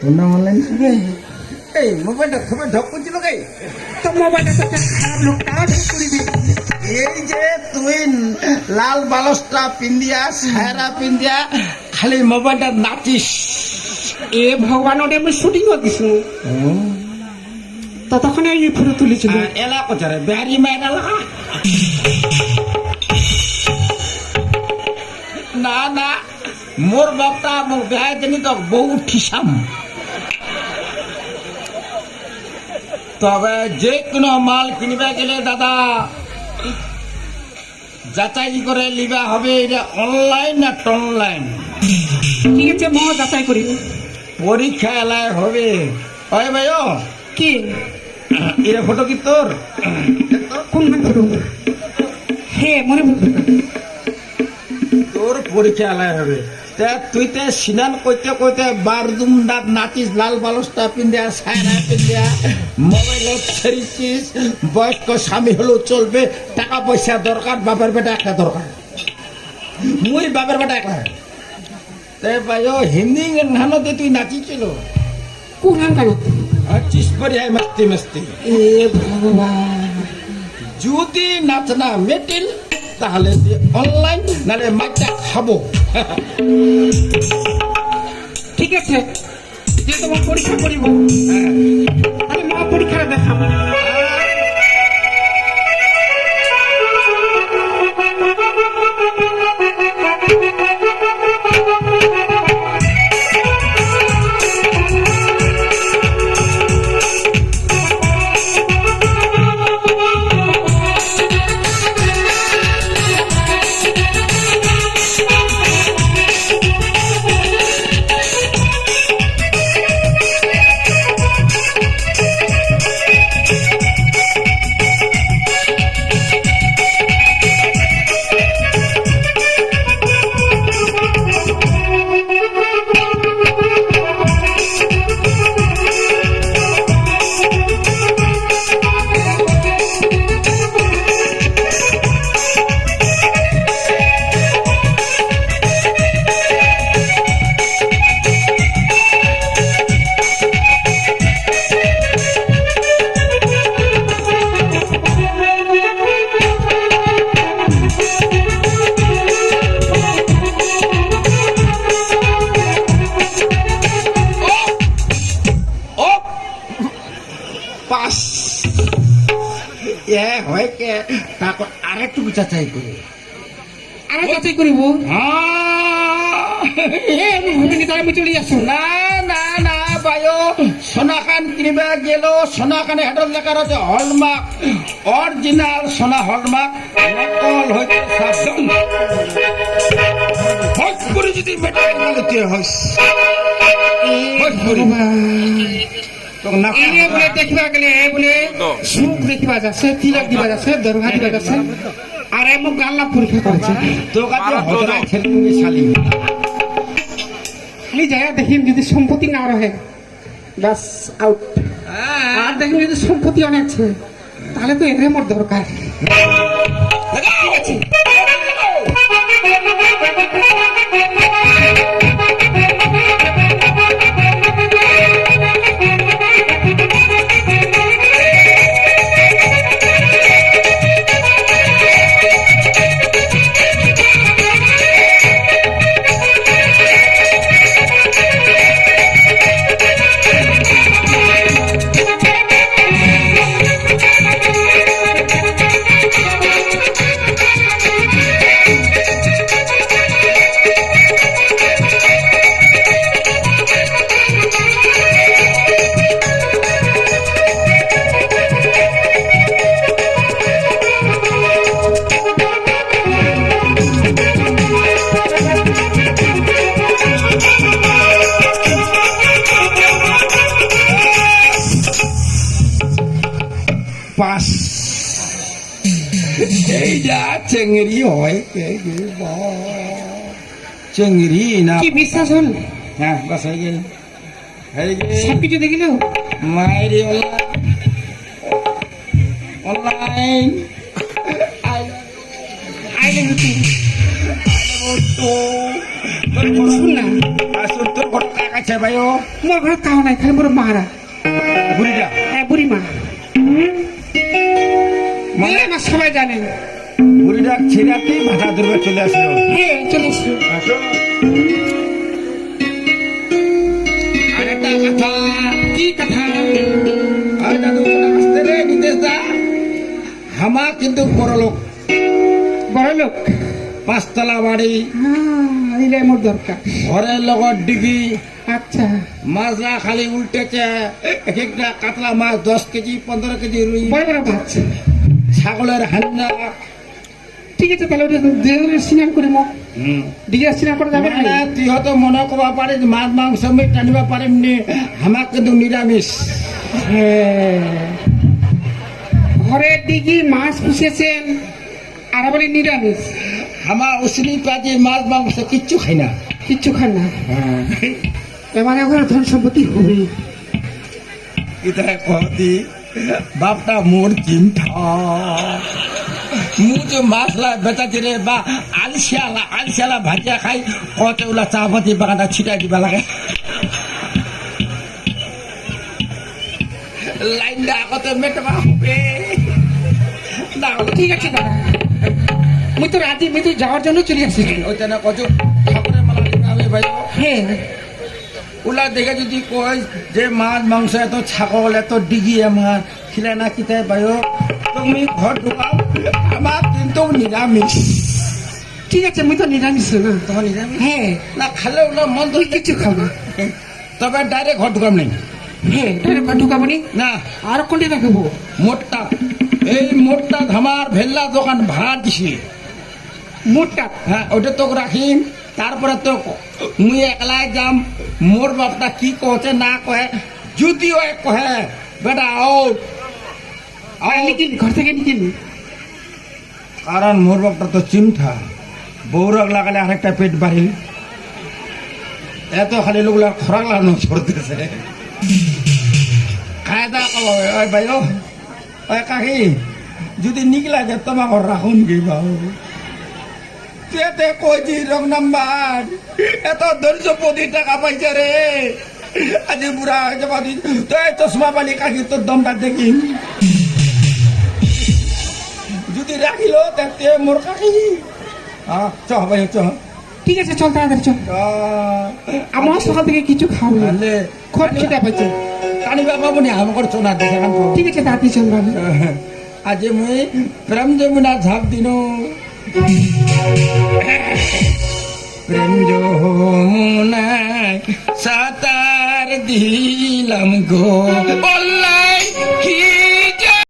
তোর নাম অনলাইন এই মোবাইলটা করছিল কে তো মোবাইলটা তো খারাপ লোকটা ঠিক করিবি এই যে তুই লাল বালসটা পিন্দিয়া সায়রা পিন্দিয়া খালি মোবাইলটা নাচিস। এ ভগবান ওটা আমি শুটিংও দিছো। ততক্ষণ এই ফটো তুলেছিল। এলা কোচারে বিহারি মায়ের না না মোর বাপটা মোক বেহাই দিনি তো বউ ঠিসাম। তবে যে কোনো মাল কিনবে গেলে দাদা যাচাই করে লিবা হবে এটা অনলাইন না টনলাইন ঠিক আছে মহ যাচাই করি। পরীক্ষা এলায় হবে। হয় ভাই ও কি? এর ফটো কি তোর? কোন ফটো হে মনে তোর পরীক্ষা এলায় হবে। তুই তে সিনান কইতে কইতে বারদুম দাঁত নাচিস লাল বালসটা পিন্দিয়া সায়রা পিন্দিয়া মোবাইলে ছেড়েছিস বয়স্ক স্বামী হলেও চলবে টাকা পয়সা দরকার বাপের বেটা একটা দরকার। মুই বাপের বেটা একটা তে ভাই ও হিন্দি গানতে তুই নাচিছিল? কোন গান আছিস বড়িয়া মস্তি মস্তি। এ ভগবান। যদি নাচ না মেটিল তাহলে অনলাইন নালে মাইটা খাব। ঠিক আছে, যে তোমার পরীক্ষা করিব আমি মা পরীক্ষা দেখাবো। পাস। এ হয় কে? তারপর আরেকটু যাচাই করে। আর যাচাই করিব চলে আসো না না না বায়ো সোনাখান কিনবে গেল। সোনাখানে হেডল লেখার আছে হলমার্ক। অরিজিনাল সোনা হলমার্ক। নকল হইতে সাবধান। হট যদি করে। তোকে না এনে বলে দেখিবা গেলে এ বলে সুখ দেখিবা যাচ্ছে তিলক দিবা যাচ্ছে দরগা দিবা যাচ্ছে আর এমন গাল্লা পরীক্ষা করেছে তোর কাছে হজরা ছেলে শালি খালি জায়গা দেখিম যদি সম্পত্তি না রহে বাস আউট আর দেখিম যদি সম্পত্তি অনেক আছে তাহলে তো এর মোর দরকার ঠিক আছে। পাস এইটা চেংড়ি হয় কে কে বা। চেংড়ি না কি বিশ্বাস হল হ্যাঁ বাস হয়ে গেল হয়ে গেল সব কিছু দেখিলেও মায়েরি অনলাইন আইলে নতুন তো তোর ঘর শুন না আসুন তোর ঘর কাক আছে ভাই ও মোর ঘরে কাও নাই খালি মোর মারা বুড়িটা হ্যাঁ বুড়ি মা না সবাই জানে। বুড়িটা ছেড়াতেই মাথা দুর্বে চলে আসলো। হ্যাঁ চলে এসো আসো কথা কি কথা? আর দাদু আসতে রে নিতেশ দা হামা কিন্তু বড় লোক বড় লোক পাঁচতলা বাড়ি। হ্যাঁ এটাই মোর দরকার। ঘরের লগত ডিগি। আচ্ছা। মাছরা খালি উল্টেছে এক একটা কাতলা মাছ দশ কেজি পনেরো কেজি রুই। বড় বড় মাছ। ছাগলের হান্না। ঠিক আছে তাহলে ওটা দেহের স্নান করে মো দিঘা স্নান করে যাবে মানে তুই হয়তো মনে করবা পারিস মাছ মাংস আমি টানিবা পারিমনি। আমার কিন্তু নিরামিষ। হ্যাঁ। ঘরে মাছ পুষেছেন আর বলে নিরামিষ। আমার উসনি পাতি মাছ মাংস কিচ্ছু খাই না। কিচ্ছু খান না। এবারে ওখানে ধন সম্পত্তি হবে বাপটা মোর চিন্তা। মু যে মাছলা বেচাছি রে বা আলসিয়ালা আলসিয়ালা ভাজিয়া খাই কত ওলা চাপাতি বাগানটা ছিটাই দিবা লাগে। লাইনটা আগতে মেটবা হবে। না ঠিক আছে দাদা। মুই তো রাতে মুই তো যাওয়ার জন্য চলে আসছি। কত ঠাকুরের মালা ভাই। হ্যাঁ। ওলা দেখে যদি কয় যে মাছ মাংস এত ছাগল এত ডিগি আমার খিলে না কিতাই বায়ো তুমি ঘর ঢুকাও আমার কিন্তু নিরামিষ ঠিক আছে মুই তো নিরামিষ তোমার নিরামিষ হ্যাঁ না খালে ওলা মন তো কিছু খাব তবে ডাইরেক্ট ঘর ঢুকাম নেই হ্যাঁ ডাইরেক্ট ঢুকাবো নি? না। আর কোনটি রাখব মোটটা এই মোটটা ধামার ভেল্লা দোকান ভাড়া দিছি। মোটটা হ্যাঁ ওটা তোকে রাখিম তারপরে তো মুই একলাই যাম মোর বাপটা কি কহছে না কহে যদি ওই কহে বেটা আর নিকিল ঘর থেকে নিকিল কারণ মোর বাপটা তো চিমঠা। বৌরক লাগালে আরেকটা পেট বাড়িল এত খালি লোকগুলা খরাক লাগানো ছড়তেছে খায় দা কব ওই ভাই ও কাকি যদি নিকলা যে তোমাক রাখুন কি বাবু? তেতে কইছি রং নাম্বার। এত ধৈর্য পদি টাকা পাইছে রে। আজি বুড়া যাবা তো এই চশমা পালি কাকি তোর দমটা দেখি। যদি রাখিল তাতে মোর কাকি। হ্যাঁ চ ভাই চ। ঠিক আছে চল তাড়াতাড়ি চল। আমার সকাল থেকে কিছু খাও না। তাহলে খুব খিদা পাইছে কানিবা পাবো নি? আমার চোনা দেখে ঠিক আছে তাড়াতাড়ি চল বাবু। আজি মুই প্রেম যমুনা ঝাপ দিনো। প্রেম যৌনায় সাতার দিলাম গো। বললাই কি